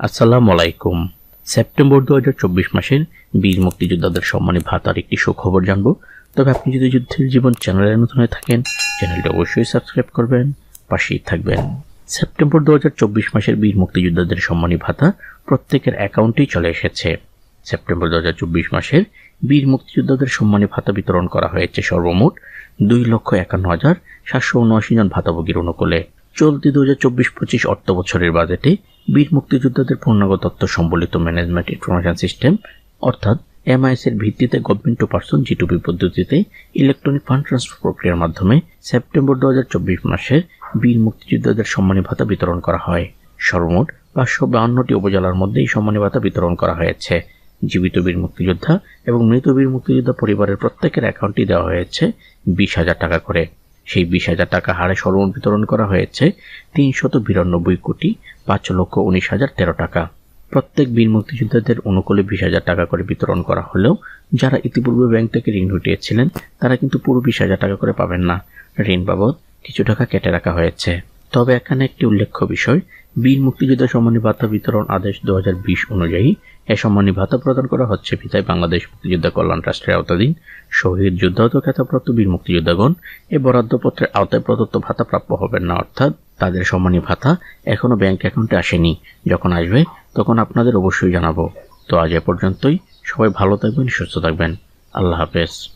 আসসালামু আলাইকুম। সেপ্টেম্বর দু হাজার চব্বিশ মাসের বীর মুক্তিযোদ্ধাদের সম্মানী ভাতার একটি সুখবর জানব। তবে আপনি যদি যুদ্ধের জীবন চ্যানেলে নতুন হয়ে থাকেন, চ্যানেলটি অবশ্যই সাবস্ক্রাইব করবেন, পাশেই থাকবেন। সেপ্টেম্বর দু হাজার চব্বিশ মাসের বীর মুক্তিযোদ্ধাদের সম্মানী ভাতা প্রত্যেকের অ্যাকাউন্টেই চলে এসেছে। সেপ্টেম্বর দু হাজার চব্বিশ মাসের বীর মুক্তিযোদ্ধাদের সম্মানী ভাতা বিতরণ করা হয়েছে সর্বমোট দুই লক্ষ একান্ন হাজার সাতশো উনআশি জন ভাতাভোগীর অনুকূলে। চলতি দু হাজার চব্বিশ পঁচিশ অর্থ বছরের বাজেটে বীর মুক্তিযোদ্ধাদের পূর্ণাঙ্গ তথ্য সম্বলিত ম্যানেজমেন্ট ইনফরমেশন সিস্টেম অর্থাৎ এমআইএস এর ভিত্তিতে গভর্নমেন্ট টু পার্সন জিটুপি পদ্ধতিতে ইলেকট্রনিক ফান্ড ট্রান্সফার প্রক্রিয়ার মাধ্যমে সেপ্টেম্বর দু হাজার চব্বিশ মাসের বীর মুক্তিযোদ্ধাদের সম্মানী ভাতা বিতরণ করা হয়। সর্বমোট পাঁচশো বাউন্নটি উপজেলার মধ্যে এই সম্মানী ভাতা বিতরণ করা হয়েছে। জীবিত বীর মুক্তিযোদ্ধা এবং মৃত বীর মুক্তিযোদ্ধা পরিবারের প্রত্যেকের অ্যাকাউন্টে দেওয়া হয়েছে বিশ হাজার টাকা করে। সেই বিশ হাজার টাকা হারে সর্বমোট বিতরণ করা হয়েছে তিনশত বিরানব্বই কোটি পাঁচ লক্ষ উনিশ হাজার তেরো টাকা। প্রত্যেক বীর মুক্তিযোদ্ধাদের অনুকূলে বিশ হাজার টাকা করে বিতরণ করা হলেও যারা ইতিপূর্বে ব্যাংক থেকে ঋণ উঠিয়েছিলেন তারা কিন্তু পুরো বিশ হাজার টাকা করে পাবেন না। ঋণ বাবদ কিছু টাকা কেটে রাখা হয়েছে। তবে এখানে একটি উল্লেখ্য বিষয়, বীর মুক্তিযোদ্ধা সম্মানী ভাতা বিতরণ আদেশ দু হাজার বিশ অনুযায়ী এ সম্মানী ভাতা প্রদান করা হচ্ছে পিতায় বাংলাদেশ মুক্তিযোদ্ধা কল্যাণ ট্রাস্টের আওতাধীন শহীদ যুদ্ধাহত খ্যাতপ্রাপ্ত বীর মুক্তিযোদ্ধাগণ এ বরাদ্দপত্রের আওতায় প্রদত্ত ভাতা প্রাপ্য হবেন না, অর্থাৎ তাদের সম্মানী ভাতা এখনও ব্যাংক অ্যাকাউন্টে আসেনি। যখন আসবে, তখন আপনাদের অবশ্যই জানাব। তো আজ এ পর্যন্তই। সবাই ভালো থাকবেন, সুস্থ থাকবেন। আল্লাহ হাফেজ।